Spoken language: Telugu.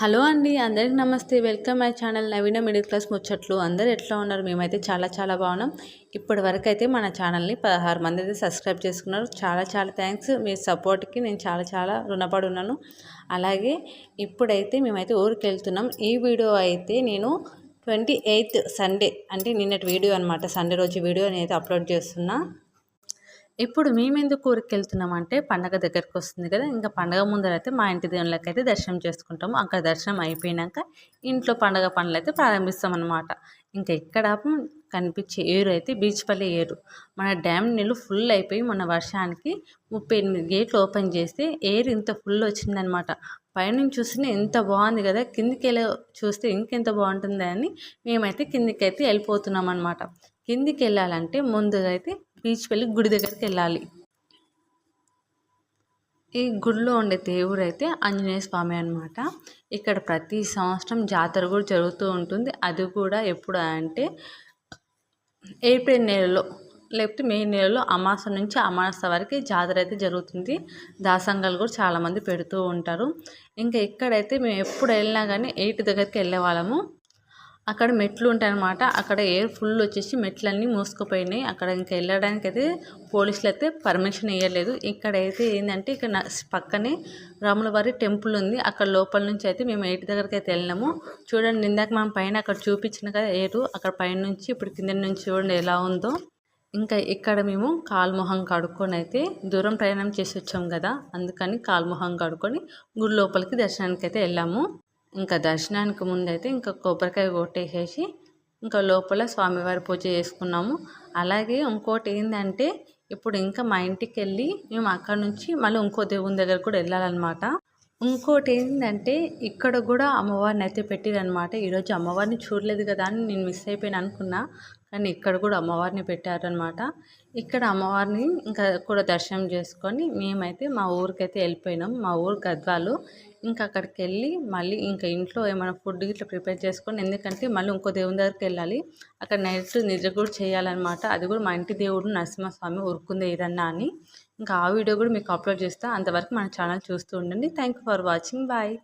హలో అండి అందరికి నమస్తే. Welcome my channel Naveena middle class ముచ్చట్లు. అందరు ఎట్లా ఉన్నారు? మేమైతే చాలా చాలా బాగున్నాం. ఇప్పటి వరకు అయితే మన ఛానల్ని పదహారు మంది అయితే సబ్స్క్రైబ్ చేసుకున్నారు. చాలా చాలా థ్యాంక్స్. మీ సపోర్ట్కి నేను చాలా చాలా రుణపడి ఉన్నాను అలాగే ఇప్పుడైతే మేమైతే ఊరికి వెళ్తున్నాం. ఈ వీడియో అయితే నేను ట్వంటీ ఎయిత్ సండే అంటే నిన్నటి వీడియో అనమాట సండే రోజు వీడియో అయితే అప్లోడ్ చేస్తున్నా. ఇప్పుడు మేమెందుకు ఊరికి వెళ్తున్నామంటే పండగ దగ్గరికి వస్తుంది కదా ఇంకా పండగ ముందర అయితే మా ఇంటి దేవుళ్ళకి అయితే దర్శనం చేసుకుంటాము. అక్కడ దర్శనం అయిపోయినాక ఇంట్లో పండగ పనులు అయితే ప్రారంభిస్తాం అనమాట ఇంకా ఇక్కడ కనిపించే ఏరు అయితే బీచ్పల్లి ఏరు. మన డ్యామ్ నీళ్ళు ఫుల్ అయిపోయి మన వర్షానికి ముప్పై ఎనిమిది గేట్లు ఓపెన్ చేస్తే ఏరు ఇంత ఫుల్ వచ్చిందనమాట పైనుంచి చూస్తే ఎంత బాగుంది కదా కిందికి వెళ్ళి చూస్తే ఇంకెంత బాగుంటుంది అని మేమైతే కిందికి అయితే వెళ్ళిపోతున్నాం అనమాట కిందికి వెళ్ళాలంటే ముందుగా అయితే బీచ్ వెళ్ళి గుడి దగ్గరికి వెళ్ళాలి. ఈ గుడిలో ఉండే దేవుడు అయితే ఆంజనేయ స్వామి అనమాట ఇక్కడ ప్రతి సంవత్సరం జాతర కూడా జరుగుతూ ఉంటుంది. అది కూడా ఎప్పుడు అంటే ఏప్రిల్ నెలలో లేకపోతే మే నెలలో అమాస నుంచి అమాస వరకు జాతర అయితే జరుగుతుంది. దాసంగాలు కూడా చాలామంది పెడుతూ ఉంటారు. ఇంకా ఇక్కడైతే మేము ఎప్పుడు వెళ్ళినా కానీ ఎయిట్ దగ్గరికి వెళ్ళే వాళ్ళము. అక్కడ మెట్లు ఉంటాయి అన్నమాట అక్కడ ఎయిర్ ఫుల్ వచ్చేసి మెట్లన్నీ మూసుకుపోయినాయి. అక్కడ ఇంకా వెళ్ళడానికి అయితే పోలీసులు అయితే పర్మిషన్ ఇవ్వలేదు ఇక్కడ అయితే ఏంటంటే ఇక్కడ పక్కనే రాములవారి టెంపుల్ ఉంది. అక్కడ లోపల నుంచి అయితే మేము ఎయిట్ దగ్గరికి అయితే వెళ్ళినాము. చూడండి ఇందాక మనం పైన అక్కడ చూపించిన కదా ఎయిర్ అక్కడ పైన నుంచి ఇప్పుడు కింద నుంచి చూడండి ఎలా ఉందో. ఇంకా ఇక్కడ మేము కాల్మొహం కడుక్కొని అయితే దూరం ప్రయాణం చేసి వచ్చాం కదా. అందుకని కాల్మొహం కడుక్కొని గుడి లోపలికి దర్శనానికి అయితే వెళ్ళాము. ఇంకా దర్శనానికి ముందైతే ఇంకా కొబ్బరికాయ కొట్టేసేసి ఇంకా లోపల స్వామివారి పూజ చేసుకున్నాము. అలాగే ఇంకోటి ఏంటంటే ఇప్పుడు ఇంకా మా ఇంటికి వెళ్ళి మేము అక్కడ నుంచి మళ్ళీ ఇంకో దేవుని దగ్గర కూడా వెళ్ళాలన్నమాట. ఇంకోటి ఏంటంటే ఇక్కడ కూడా అమ్మవారిని అయితే పెట్టిరనమాట ఈరోజు అమ్మవారిని చూడలేదు కదా అని నేను మిస్ అయిపోయాను అనుకున్నా. కానీ ఇక్కడ కూడా అమ్మవారిని పెట్టారనమాట ఇక్కడ అమ్మవారిని ఇంకా కూడా దర్శనం చేసుకొని మేమైతే మా ఊరికైతే వెళ్ళిపోయినాం. మా ఊరు గద్వాలు. ఇంకా అక్కడికి వెళ్ళి మళ్ళీ ఇంకా ఇంట్లో ఏమైనా ఫుడ్ ఇట్లా ప్రిపేర్ చేసుకొని ఎందుకంటే మళ్ళీ ఇంకో దేవుని దగ్గరికి వెళ్ళాలి. అక్కడ నైట్ నిద్ర కూడా చేయాలన్నమాట. అది కూడా మా ఇంటి దేవుడు నరసింహస్వామి ఉరుకుంది ఏదన్నా అని. ఇంకా ఆ వీడియో కూడా మీకు అప్లోడ్ చేస్తా. అంతవరకు మన ఛానల్ చూస్తూ ఉండండి. Thank for watching bye